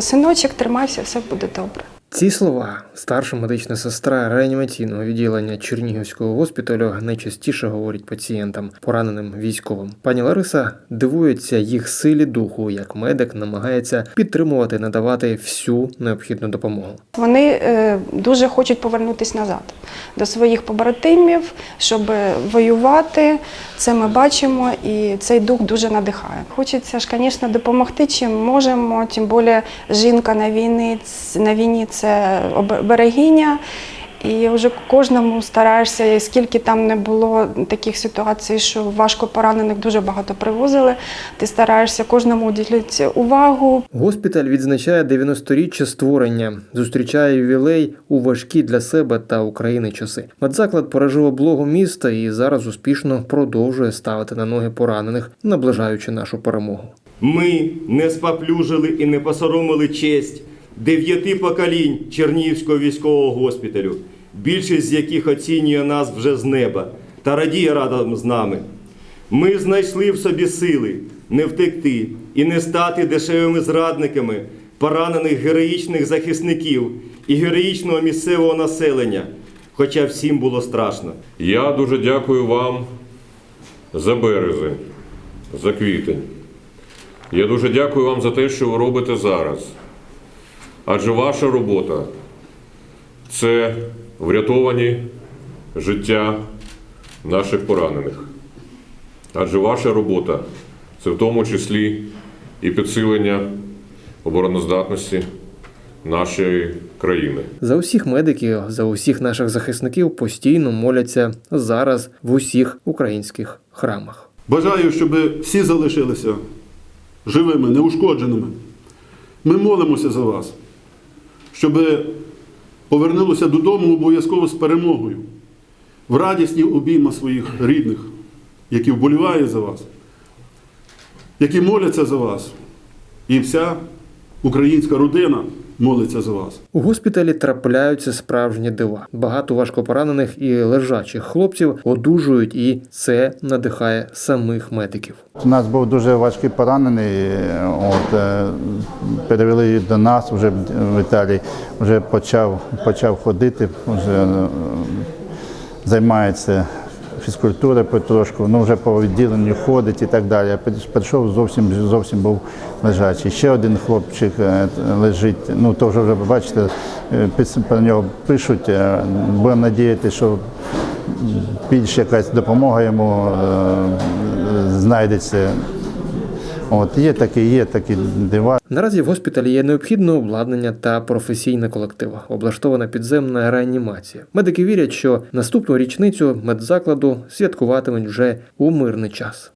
Синочок, тримайся, все буде добре. Ці слова старша медична сестра реанімаційного відділення Чернігівського госпіталю найчастіше говорить пацієнтам, пораненим військовим. Пані Лариса дивується їх силі духу, як медик намагається підтримувати, надавати всю необхідну допомогу. Вони е, дуже хочуть повернутися назад до своїх побратимів, щоб воювати. Це ми бачимо, і цей дух дуже надихає. Хочеться ж, звісно, допомогти, чим можемо. Тим більше жінка на війні на війні це берегиня. І вже кожному стараєшся, і скільки там не було таких ситуацій, що важко поранених дуже багато привозили. Ти стараєшся кожному уділити увагу, Госпіталь відзначає 90-річчя створення, зустрічає ювілей у важкі для себе та України часи. Медзаклад пережив облогу міста і зараз успішно продовжує ставити на ноги поранених, наближаючи нашу перемогу. Ми не споплюжили і не посоромили честь дев'яти поколінь Чернігівського військового госпіталю, більшість з яких оцінює нас вже з неба та радіє разом з нами. Ми знайшли в собі сили не втекти і не стати дешевими зрадниками поранених героїчних захисників і героїчного місцевого населення, хоча всім було страшно. Я дуже дякую вам за березень, за квітень. Я дуже дякую вам за те, що ви робите зараз. Адже ваша робота це врятовані життя наших поранених. Адже ваша робота це в тому числі і підсилення обороноздатності нашої країни. За усіх медиків, за усіх наших захисників постійно моляться зараз в усіх українських храмах. Бажаю, щоб всі залишилися живими, неушкодженими. Ми молимося за вас, щоб повернулися додому обов'язково з перемогою, в радісні обійма своїх рідних, які вболівають за вас, які моляться за вас. І вся українська родина молиться за вас. У госпіталі трапляються справжні дива. Багато важкопоранених і лежачих хлопців одужують, і це надихає самих медиків. У нас був дуже важкий поранений. От, е, перевели до нас вже в Італії, вже почав, почав ходити, вже е, займається фізкультурою потрошку, ну вже по відділенню ходить і так далі. Я прийшов зовсім зовсім був лежачий. Ще один хлопчик е, лежить. Ну то вже бачите, е, про нього пишуть. е, Будемо надіяти, що більш якась допомога йому знайдеться. От є такі, є такі дива. Наразі в госпіталі є необхідне обладнання та професійна колектива, облаштована підземна реанімація. Медики вірять, що наступну річницю медзакладу святкуватимуть вже у мирний час.